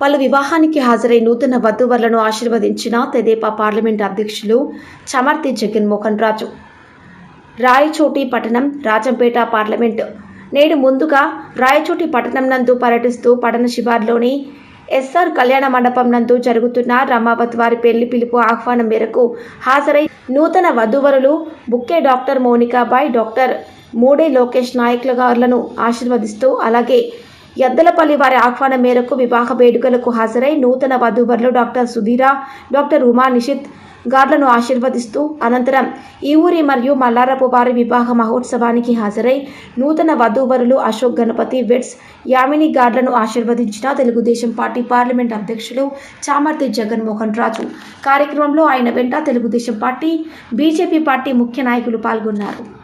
పలు వివాహానికి హాజరై నూతన వధూవరులను ఆశీర్వదించిన తెదేపా పార్లమెంట్ అధ్యక్షులు చమర్తి జగన్మోహన్ రాజు. రాయచోటి పట్టణం రాజంపేట పార్లమెంట్. నేడు ముందుగా రాయచోటి పట్టణం నందు పర్యటిస్తూ పట్టణ శివార్లోని ఎస్ఆర్ కళ్యాణ మండపం నందు జరుగుతున్న రమావత్ వారి పెళ్ళి పిలుపు ఆహ్వానం మేరకు హాజరై నూతన వధూవరులు బుక్కే డాక్టర్ మోనికాబాయ్ డాక్టర్ మూడే లోకేష్ నాయకుల గారులను ఆశీర్వదిస్తూ అలాగే ఎద్దలపల్లి వారి ఆహ్వానం మేరకు వివాహ వేడుకలకు హాజరై నూతన వధూవరులు డాక్టర్ సుధీర డాక్టర్ ఉమా నిషిత్ గార్లను ఆశీర్వదిస్తూ అనంతరం ఈ ఊరి మరియు మల్లారపు వారి వివాహ మహోత్సవానికి హాజరై నూతన వధూవరులు అశోక్ గణపతి వెట్స్ యామిని గార్లను ఆశీర్వదించిన తెలుగుదేశం పార్టీ పార్లమెంట్ అధ్యక్షులు చామర్తి జగన్మోహన్ రాజు. కార్యక్రమంలో ఆయన వెంట తెలుగుదేశం పార్టీ బీజేపీ పార్టీ ముఖ్య నాయకులు పాల్గొన్నారు.